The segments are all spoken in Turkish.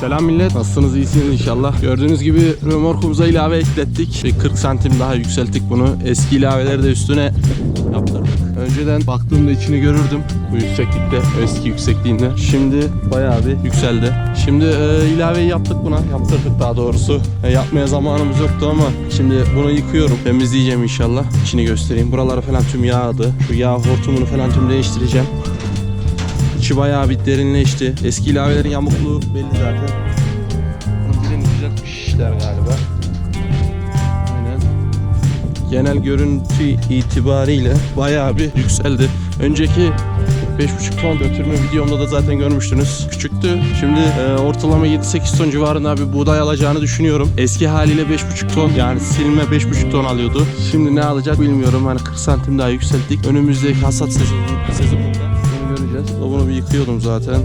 Selam millet. Nasılsınız? İyisiniz inşallah. Gördüğünüz gibi römorkumuza ilave eklettik. Bir 40 santim daha yükselttik bunu. Eski ilaveleri de üstüne yaptırdık. Önceden baktığımda içini görürdüm. Bu yükseklikte, eski yüksekliğinde. Şimdi bayağı bir yükseldi. Şimdi e, ilaveyi yaptık buna. Yaptırdık daha doğrusu. E, yapmaya zamanımız yoktu ama şimdi bunu yıkıyorum. Temizleyeceğim inşallah. İçini göstereyim. Buraları falan tüm yağdı. Şu yağ hortumunu falan tüm değiştireceğim. İçi bayağı bir derinleşti. Eski ilavelerin yamukluğu belli zaten. Birini düzeltmişler galiba. Aynen. Genel görüntü itibariyle bayağı bir yükseldi. Önceki 5,5 ton götürme videomda da zaten görmüştünüz. Küçüktü. Şimdi e, ortalama 7-8 ton civarında bir buğday alacağını düşünüyorum. Eski haliyle 5,5 ton yani silme 5,5 ton alıyordu. Şimdi ne alacak bilmiyorum. Hani 40 santim daha yükselttik. Önümüzdeki hasat sezonu, sezonunda yıkıyordum zaten.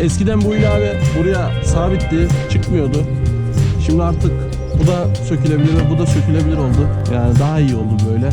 Eskiden bu ilave buraya sabitti, çıkmıyordu. Şimdi artık bu da sökülebilir ve bu da sökülebilir oldu. Yani daha iyi oldu böyle.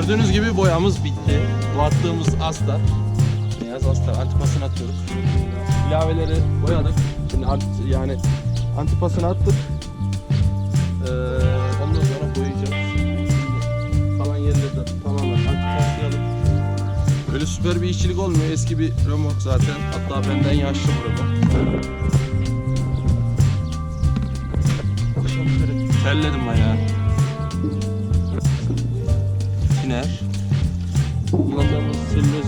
Gördüğünüz gibi boyamız bitti. Bu attığımız astar. Beyaz astar. Antipasını atıyoruz. İlaveleri boyadık. Şimdi ant- yani antipasını attık. Ee, ondan sonra boyayacağız. Kalan yerleri de tamamen antipaslayalım. Öyle süper bir işçilik olmuyor. Eski bir remork zaten. Hatta benden yaşlı bu remork. Terledim bayağı. Kullandığımız selüloz.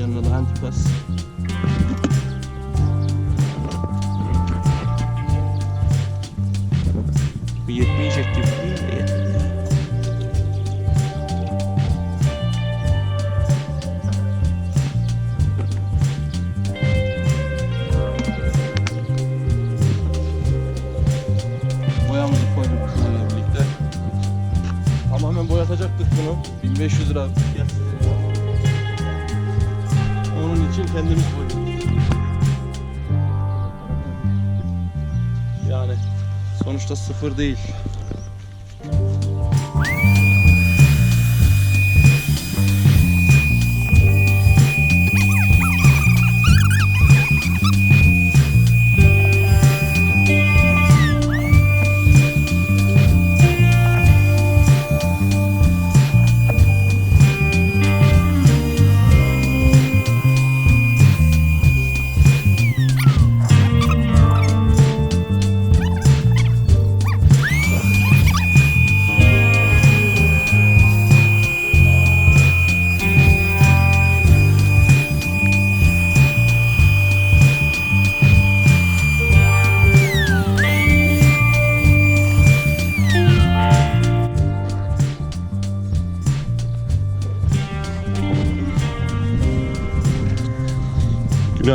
Yanına da antipas. Bu yetmeyecek gibi kendimiz boyadık. Yani sonuçta sıfır değil.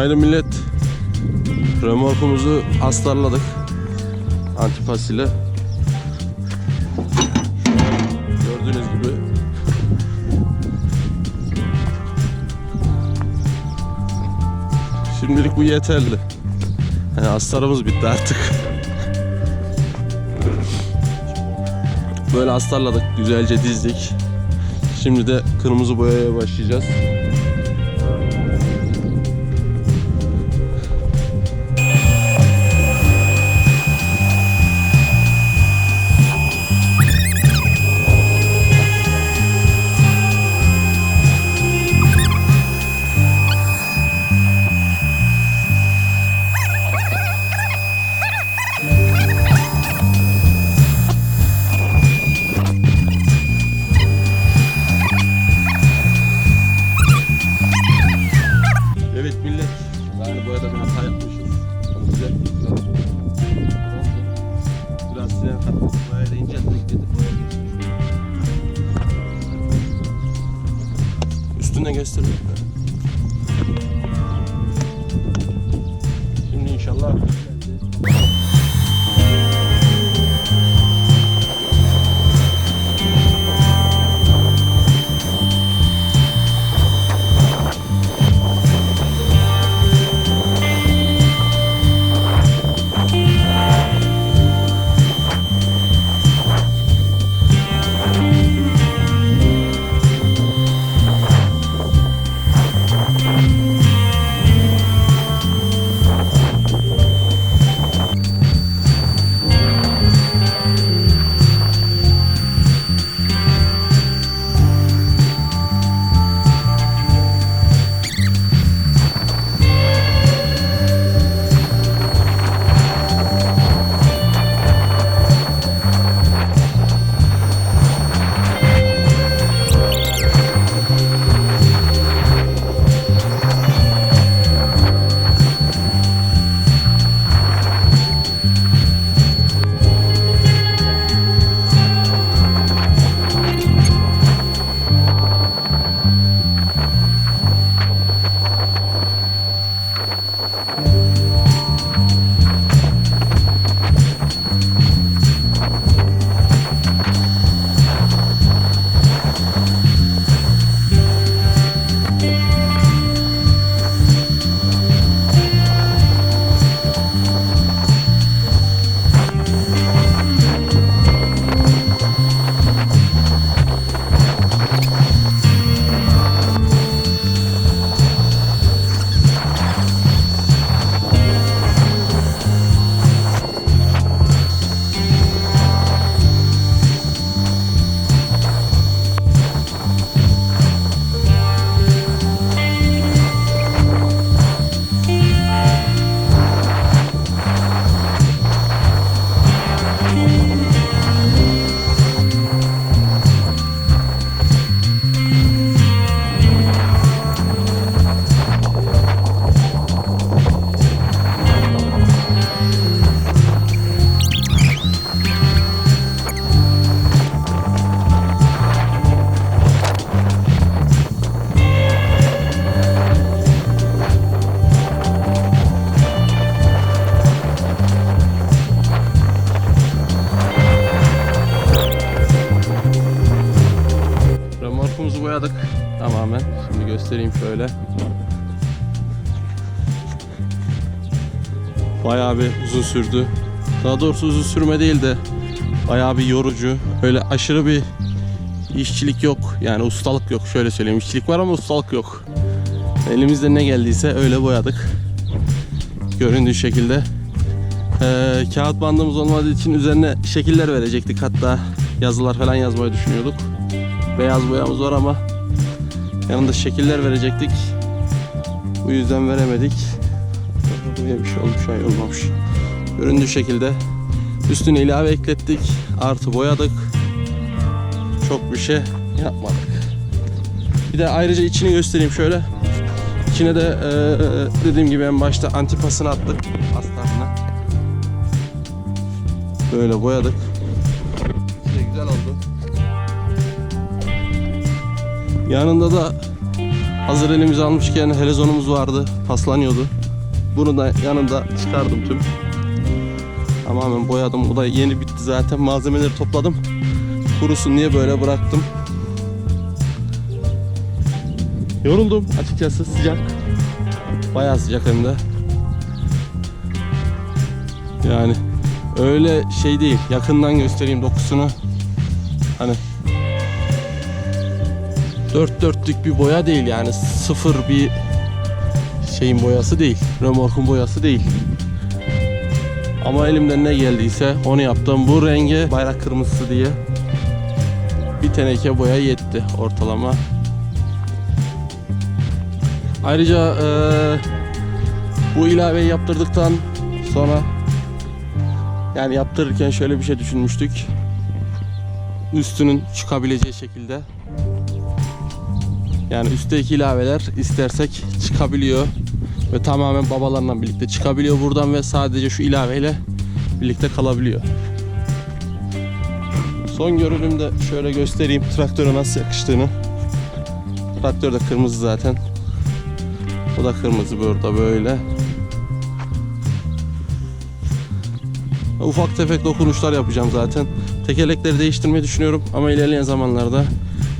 Günaydın millet. Römorkumuzu astarladık. Antipas ile. Gördüğünüz gibi. Şimdilik bu yeterli. Yani astarımız bitti artık. Böyle astarladık. Güzelce dizdik. Şimdi de kırmızı boyaya başlayacağız. Üstünde göstereyim. Göstereyim şöyle. Bayağı bir uzun sürdü. Daha doğrusu uzun sürme değil de bayağı bir yorucu. Öyle aşırı bir işçilik yok. Yani ustalık yok. Şöyle söyleyeyim. İşçilik var ama ustalık yok. Elimizde ne geldiyse öyle boyadık. Göründüğü şekilde. Ee, kağıt bandımız olmadığı için üzerine şekiller verecektik. Hatta yazılar falan yazmayı düşünüyorduk. Beyaz boyamız var ama yanında şekiller verecektik. Bu yüzden veremedik. Buraya bir şey olmuş, şey olmamış. Göründüğü şekilde üstüne ilave eklettik. Artı boyadık. Çok bir şey yapmadık. Bir de ayrıca içini göstereyim şöyle. İçine de eee, dediğim gibi en başta antipasını attık. Astarına. Böyle boyadık. Yanında da hazır elimize almışken helezonumuz vardı. Paslanıyordu. Bunu da yanında çıkardım tüm. Tamamen boyadım. Bu da yeni bitti zaten. Malzemeleri topladım. Kurusun diye böyle bıraktım. Yoruldum açıkçası sıcak. Bayağı sıcak hem de. Yani öyle şey değil. Yakından göstereyim dokusunu. Hani dört dörtlük bir boya değil yani sıfır bir şeyin boyası değil. Römorkun boyası değil. Ama elimden ne geldiyse onu yaptım. Bu renge bayrak kırmızısı diye bir teneke boya yetti ortalama. Ayrıca eee, bu ilaveyi yaptırdıktan sonra yani yaptırırken şöyle bir şey düşünmüştük. Üstünün çıkabileceği şekilde. Yani üstteki ilaveler istersek çıkabiliyor ve tamamen babalarla birlikte çıkabiliyor buradan ve sadece şu ilaveyle birlikte kalabiliyor. Son görünümde şöyle göstereyim traktöre nasıl yakıştığını. Traktör de kırmızı zaten. Bu da kırmızı burada böyle. Ufak tefek dokunuşlar yapacağım zaten. Tekerlekleri değiştirmeyi düşünüyorum ama ilerleyen zamanlarda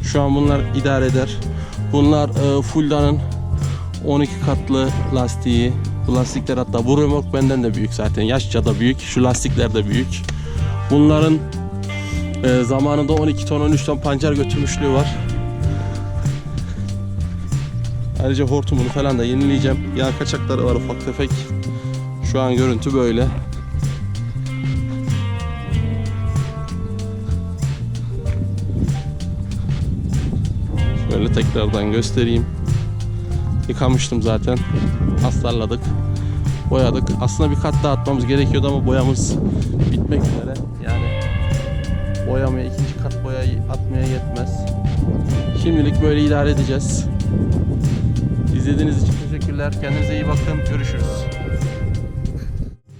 şu an bunlar idare eder. Bunlar e, Fulda'nın 12 katlı lastiği. Bu lastikler hatta bu remork benden de büyük zaten. Yaşça da büyük. Şu lastikler de büyük. Bunların e, zamanında 12 ton 13 ton pancar götürmüşlüğü var. Ayrıca hortumunu falan da yenileyeceğim. Yağ kaçakları var ufak tefek. Şu an görüntü böyle. Tekrardan göstereyim. Yıkamıştım zaten. Astarladık. Boyadık. Aslında bir kat daha atmamız gerekiyordu ama boyamız bitmek üzere. Yani boyamaya ikinci kat boyayı atmaya yetmez. Şimdilik böyle idare edeceğiz. İzlediğiniz için teşekkürler. Kendinize iyi bakın. Görüşürüz.